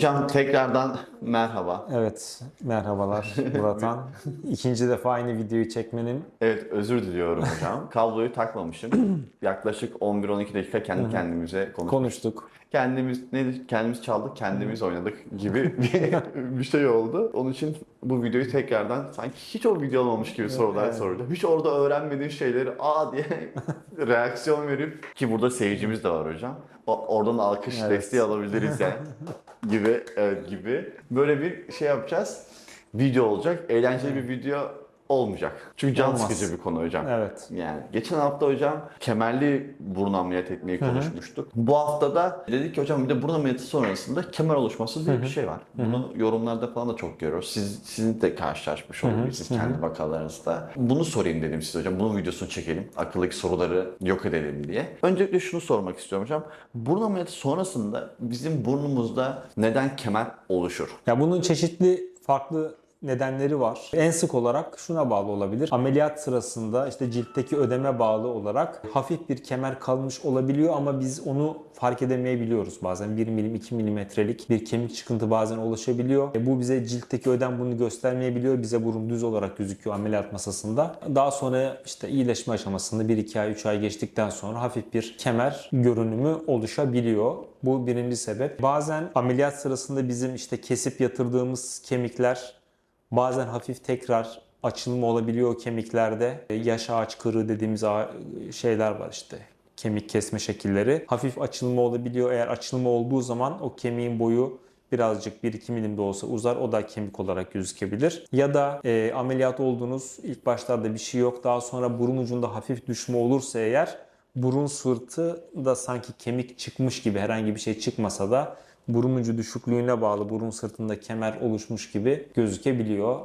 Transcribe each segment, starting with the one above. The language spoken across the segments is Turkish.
Hocam tekrardan merhaba. Evet, merhabalar Murathan. İkinci defa aynı videoyu çekmenin Evet özür diliyorum hocam. Kabloyu takmamışım. Yaklaşık 11-12 dakika kendi kendimize konuştuk. konuştuk. Kendimiz nedir? Kendimiz çaldık, kendimiz oynadık gibi bir, bir şey oldu. Onun için bu videoyu tekrardan sanki hiç o video olmamış gibi sorular Evet. soracağım. Hiç orada öğrenmediğin şeyleri aa diye reaksiyon verip ki burada seyircimiz de var hocam. O- oradan alkış Evet. desteği alabiliriz yani gibi evet, gibi. Böyle bir şey yapacağız. Video olacak. Eğlenceli bir video olmayacak. Çünkü can Olmaz. sıkıcı bir konu hocam. Evet. Yani geçen hafta hocam kemerli burun ameliyat etmeyi konuşmuştuk. Bu hafta da dedik ki hocam bir de burun ameliyatı sonrasında kemer oluşması diye bir şey var. Bunu yorumlarda falan da çok görüyoruz. Siz, sizin de karşılaşmış olabilirsiniz kendi vakalarınızda. Bunu sorayım dedim size hocam. Bunun videosunu çekelim. Akıldaki soruları yok edelim diye. Öncelikle şunu sormak istiyorum hocam. Burun ameliyatı sonrasında bizim burnumuzda neden kemer oluşur? Ya bunun çeşitli farklı nedenleri var. En sık olarak şuna bağlı olabilir. Ameliyat sırasında işte ciltteki ödeme bağlı olarak hafif bir kemer kalmış olabiliyor ama biz onu fark edemeyebiliyoruz bazen. 1 milim 2 milimetrelik bir kemik çıkıntı bazen oluşabiliyor. E bu bize ciltteki ödem bunu göstermeyebiliyor. Bize burun düz olarak gözüküyor ameliyat masasında. Daha sonra işte iyileşme aşamasında 1-2 ay 3 ay geçtikten sonra hafif bir kemer görünümü oluşabiliyor. Bu birinci sebep. Bazen ameliyat sırasında bizim işte kesip yatırdığımız kemikler Bazen hafif tekrar açılma olabiliyor kemiklerde. E, Yaş ağaç kırığı dediğimiz şeyler var işte. Kemik kesme şekilleri. Hafif açılma olabiliyor. Eğer açılma olduğu zaman o kemiğin boyu birazcık 1-2 milim de olsa uzar. O da kemik olarak gözükebilir. Ya da e, ameliyat oldunuz. ilk başlarda bir şey yok. Daha sonra burun ucunda hafif düşme olursa eğer burun sırtı da sanki kemik çıkmış gibi herhangi bir şey çıkmasa da burun ucu düşüklüğüne bağlı burun sırtında kemer oluşmuş gibi gözükebiliyor.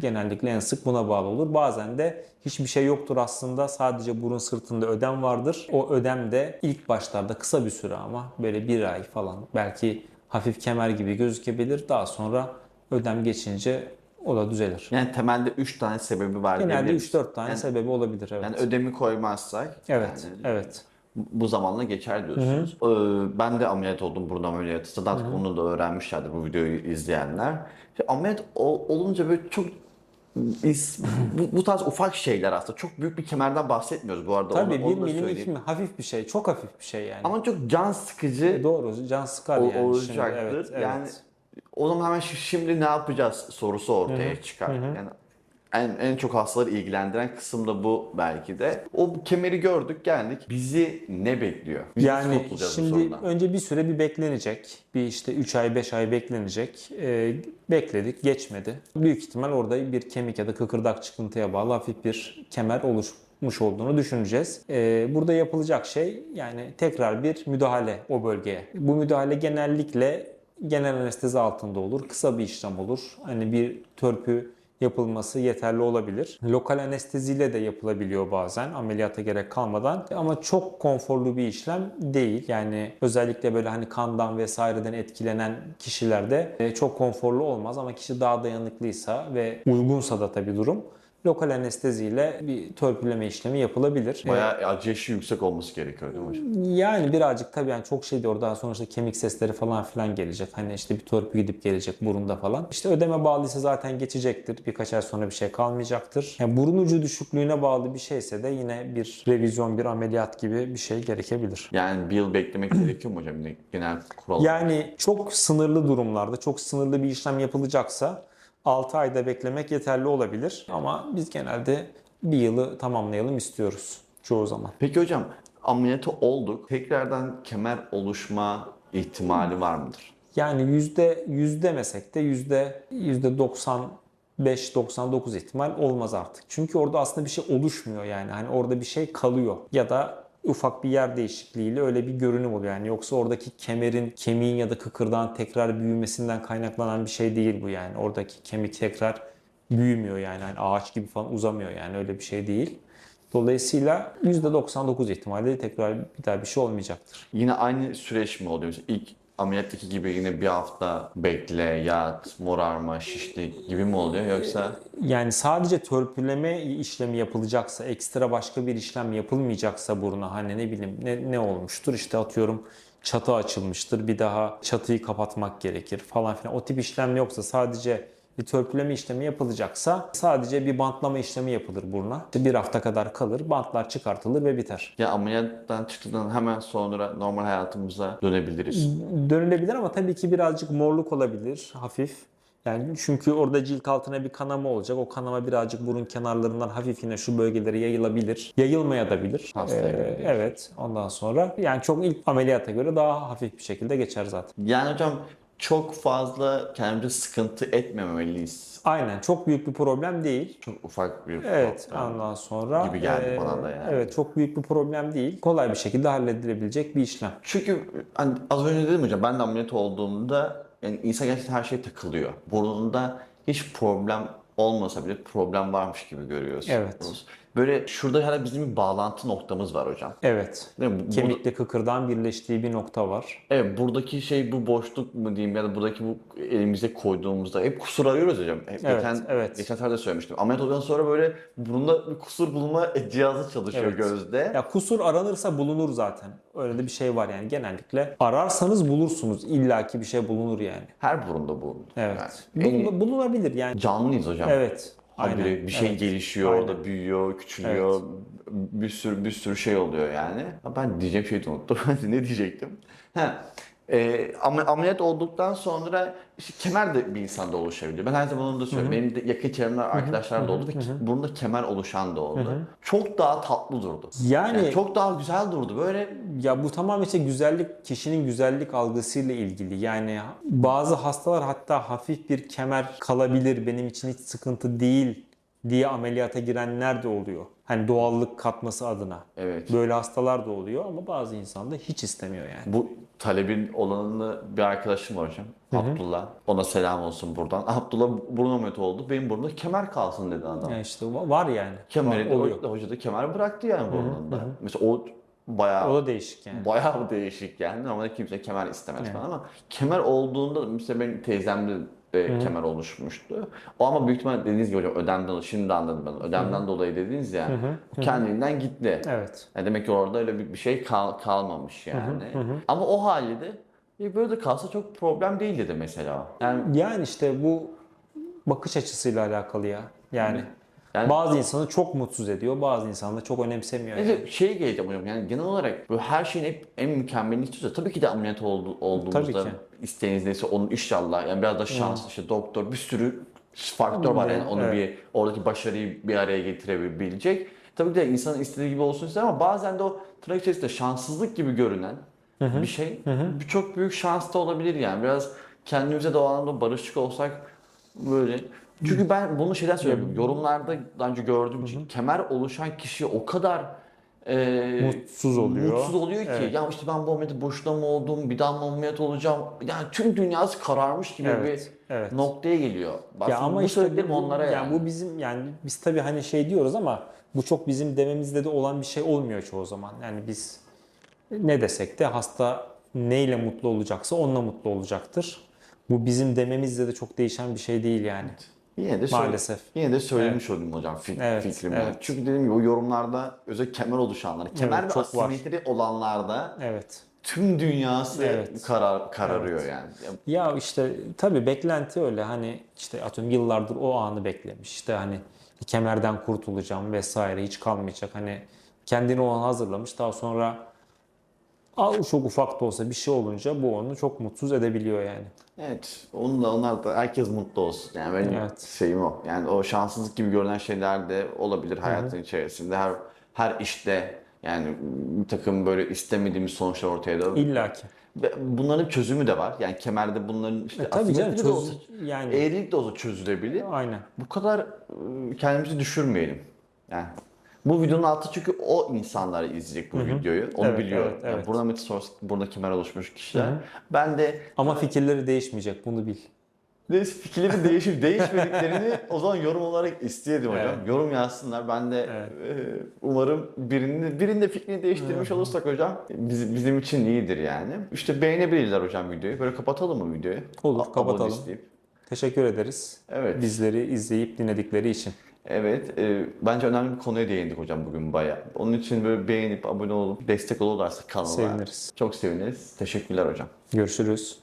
Genellikle en sık buna bağlı olur. Bazen de hiçbir şey yoktur aslında. Sadece burun sırtında ödem vardır. O ödem de ilk başlarda kısa bir süre ama böyle bir ay falan belki hafif kemer gibi gözükebilir. Daha sonra ödem geçince o da düzelir. Yani temelde 3 tane sebebi var Genelde diyebiliriz. 3-4 tane Yani- sebebi olabilir. Evet. Yani ödemi koymazsak evet. yani evet. bu zamanla geçer diyorsunuz. Ee, ben de ameliyat oldum burun ameliyatı. Zaten onu da öğrenmişlerdir bu videoyu izleyenler. İşte ameliyat ol- olunca böyle çok bu, bu tarz ufak şeyler aslında. Çok büyük bir kemerden bahsetmiyoruz bu arada. Tabii onu, 1 onu da milim, söyleyeyim. 2 milim hafif bir şey. Çok hafif bir şey yani. Ama çok can sıkıcı Doğru. Can sıkar o- yani. şimdi. olacaktır. Evet, evet. Yani o zaman hemen şi- şimdi ne yapacağız sorusu ortaya çıkar. Yani en, en çok hastaları ilgilendiren kısım da bu belki de. O kemeri gördük geldik. Bizi ne bekliyor? Biz Yani şimdi önce bir süre bir beklenecek. Bir işte 3 ay 5 ay beklenecek. Ee, bekledik geçmedi. Büyük ihtimal orada bir kemik ya da kıkırdak çıkıntıya bağlı hafif bir kemer oluşmuş olduğunu düşüneceğiz. Ee, burada yapılacak şey yani tekrar bir müdahale o bölgeye. Bu müdahale genellikle genel anestezi altında olur. Kısa bir işlem olur. Hani bir törpü yapılması yeterli olabilir. Lokal anesteziyle de yapılabiliyor bazen ameliyata gerek kalmadan ama çok konforlu bir işlem değil. Yani özellikle böyle hani kandan vesaireden etkilenen kişilerde e, çok konforlu olmaz ama kişi daha dayanıklıysa ve uygunsa da tabii durum lokal anesteziyle bir törpüleme işlemi yapılabilir. Bayağı acı eşiği yüksek olması gerekiyor değil mi hocam? Yani birazcık tabii yani çok şey de orada sonuçta kemik sesleri falan filan gelecek. Hani işte bir törpü gidip gelecek burunda falan. İşte ödeme bağlıysa zaten geçecektir. Birkaç ay sonra bir şey kalmayacaktır. Yani burun ucu düşüklüğüne bağlı bir şeyse de yine bir revizyon, bir ameliyat gibi bir şey gerekebilir. Yani bir yıl beklemek gerekiyor mu hocam? Genel kural. Yani çok sınırlı durumlarda, çok sınırlı bir işlem yapılacaksa 6 ayda beklemek yeterli olabilir. Ama biz genelde bir yılı tamamlayalım istiyoruz çoğu zaman. Peki hocam ameliyatı olduk. Tekrardan kemer oluşma ihtimali var mıdır? Yani yüzde yüz demesek de yüzde yüzde 95-99 ihtimal olmaz artık. Çünkü orada aslında bir şey oluşmuyor yani. Hani orada bir şey kalıyor ya da ufak bir yer değişikliğiyle öyle bir görünüm oluyor. Yani yoksa oradaki kemerin, kemiğin ya da kıkırdağın tekrar büyümesinden kaynaklanan bir şey değil bu yani. Oradaki kemik tekrar büyümüyor yani. Hani ağaç gibi falan uzamıyor yani öyle bir şey değil. Dolayısıyla %99 ihtimalle tekrar bir daha bir şey olmayacaktır. Yine aynı süreç mi oluyor? İlk ameliyattaki gibi yine bir hafta bekle, yat, morarma, şişlik gibi mi oluyor yoksa Yani sadece törpüleme işlemi yapılacaksa, ekstra başka bir işlem yapılmayacaksa buruna hani ne bileyim ne, ne olmuştur işte atıyorum çatı açılmıştır. Bir daha çatıyı kapatmak gerekir falan filan. O tip işlem yoksa sadece bir törpüleme işlemi yapılacaksa sadece bir bantlama işlemi yapılır buruna. İşte bir hafta kadar kalır, bantlar çıkartılır ve biter. Ya ameliyattan çıktıktan hemen sonra normal hayatımıza dönebiliriz. Dönülebilir ama tabii ki birazcık morluk olabilir, hafif. Yani çünkü orada cilt altına bir kanama olacak. O kanama birazcık burun kenarlarından hafif yine şu bölgelere yayılabilir. Yayılmaya da bilir. Hastaya göre değişir. evet. Ondan sonra yani çok ilk ameliyata göre daha hafif bir şekilde geçer zaten. Yani hocam çok fazla kendimize sıkıntı etmemeliyiz. Aynen. Çok büyük bir problem değil. Çok ufak bir Evet. problem. Ondan sonra Gibi geldi eee, bana da yani. Evet. Çok büyük bir problem değil. Kolay bir şekilde halledilebilecek bir işlem. Çünkü hani az önce dedim hocam ben de ameliyat olduğumda yani insan gerçekten her şey takılıyor. Burnunda hiç problem olmasa bile problem varmış gibi görüyorsunuz. Evet. Böyle şurada hala bizim bir bağlantı noktamız var hocam. Evet. Değil mi? Bu- Kemikle kıkırdağın birleştiği bir nokta var. Evet buradaki şey bu boşluk mu diyeyim ya da buradaki bu elimize koyduğumuzda hep kusur arıyoruz hocam. Hep Evet, geçen, evet. geçen de söylemiştim. Ameliyat olduktan sonra böyle burunda bir kusur bulma cihazı çalışıyor Evet. gözde. Ya kusur aranırsa bulunur zaten. Öyle de bir şey var yani genellikle. Ararsanız bulursunuz. İlla ki bir şey bulunur yani. Her burunda bu. Evet. Yani en- Bulun- bulunabilir yani. canlıyız hocam. Evet. Habire bir şey Evet. gelişiyor, Aynen. orada büyüyor, küçülüyor. Bir sürü bir sürü şey oluyor yani. Ben diyeceğim şeyi unuttum. ne diyecektim? Ha, e, am- ameliyat olduktan sonra işte kemer de bir insanda oluşabiliyor. Ben her zaman onu da söylüyorum. Benim de yakın çevremde arkadaşlar da oldu ve burnunda kemer oluşan da oldu. Çok daha tatlı durdu. Yani, çok daha güzel durdu. Böyle ya bu tamamen işte güzellik, kişinin güzellik algısıyla ilgili. Yani bazı hastalar hatta hafif bir kemer kalabilir, benim için hiç sıkıntı değil diye ameliyata girenler de oluyor. Hani doğallık katması adına. evet. Böyle hastalar da oluyor ama bazı insan da hiç istemiyor yani. Bu talebin olanını bir arkadaşım var hocam. Abdullah. Ona selam olsun buradan. Abdullah burun ameliyatı oldu. Benim burnumda kemer kalsın dedi adam. Yani işte va- var yani. Kemeri Var, oluyor. hoca, da kemer bıraktı yani burnunda. Mesela o bayağı O da değişik yani. bayağı değişik yani. Normalde kimse kemer istemez Evet. falan ama kemer olduğunda mesela benim teyzemde de kemer oluşmuştu. O ama büyük ihtimalle dediğiniz gibi hocam ödemden şimdi anladım ben. Ödemden dolayı dediniz ya. Kendiliğinden gitti. Evet. Yani demek ki orada öyle bir, bir şey kal- kalmamış yani. Ama o halde de "E, böyle de kalsa çok problem değil dedi mesela. Yani Yani işte bu bakış açısıyla alakalı ya. Yani, Yani- bazı insanı çok mutsuz ediyor, bazı insanı da çok önemsemiyor. Yani. Neyse şey geleceğim hocam yani genel olarak böyle her şeyin hep en mükemmelini istiyorsa tabii ki de ameliyat oldu, olduğumuzda isteğiniz neyse onun inşallah yani biraz da şans işte doktor bir sürü faktör var yani onu Evet. bir oradaki başarıyı bir araya getirebilecek. Tabii ki de insanın istediği gibi olsun ister ama bazen de o tırnak içerisinde şanssızlık gibi görünen bir şey bir çok büyük şans da olabilir yani biraz kendimize de o anlamda barışık olsak böyle çünkü ben bunu şeyden söylüyorum. Yorumlarda daha önce gördüğüm için kemer oluşan kişi o kadar e, Mutsuz oluyor. Mutsuz oluyor ki Evet. ya işte ben bu ameliyatı boşuna mı oldum, bir daha mı ameliyat olacağım? Yani tüm dünyası kararmış gibi Evet, bir evet. noktaya geliyor. Aslında bu söylediklerim bu, onlara yani. yani bu bizim yani biz tabii hani şey diyoruz ama bu çok bizim dememizde de olan bir şey olmuyor çoğu zaman. Yani biz ne desek de hasta neyle mutlu olacaksa onunla mutlu olacaktır. Bu bizim dememizde de çok değişen bir şey değil yani. Yine de Maalesef. Yine de söylemiş olayım hocam fik- Evet, fikrimi. evet. Çünkü dediğim gibi o yorumlarda özellikle kemer oluşanlar, kemer ve çok var. asimetri olanlarda Evet. tüm dünyası Evet. karar kararıyor yani. Ya Ya işte tabii beklenti öyle hani işte atıyorum yıllardır o anı beklemiş işte hani kemerden kurtulacağım vesaire hiç kalmayacak hani kendini o an hazırlamış daha sonra al çok ufak da olsa bir şey olunca bu onu çok mutsuz edebiliyor yani. Evet, onunla onlar da herkes mutlu olsun. Yani benim Evet. şeyim o. Yani o şanssızlık gibi görünen şeyler de olabilir hayatın içerisinde. Her her işte yani bir takım böyle istemediğimiz sonuçlar ortaya da. İlla ki. Bunların çözümü de var. Yani kemerde bunların işte E, tabii canım asimetri de olsa, çöz yani eğrilik de olsa çözülebilir. aynen. Bu kadar ıı, kendimizi düşürmeyelim. Yani bu videonun altı çünkü o insanlar izleyecek bu videoyu. Onu Evet, biliyorum. evet, Yani evet. burada metis sonrası burada kemer oluşmuş kişiler. Ben de Ama fikirleri değişmeyecek bunu bil. Neyse fikirleri değişip değişmediklerini o zaman yorum olarak isteyelim hocam. Evet. Yorum yazsınlar. Ben de Evet. e, umarım birinin birinde fikrini değiştirmiş olursak hocam biz- bizim için iyidir yani. İşte beğenebilirler hocam videoyu. Böyle kapatalım mı videoyu? Olur, A- abone kapatalım. isteyip. Teşekkür ederiz. Evet. Bizleri izleyip dinledikleri için. Evet, e, bence önemli bir konuya değindik hocam bugün bayağı. Onun için böyle beğenip abone olup destek olurlarsa kanala. Seviniriz. Çok seviniriz. Teşekkürler hocam. Görüşürüz.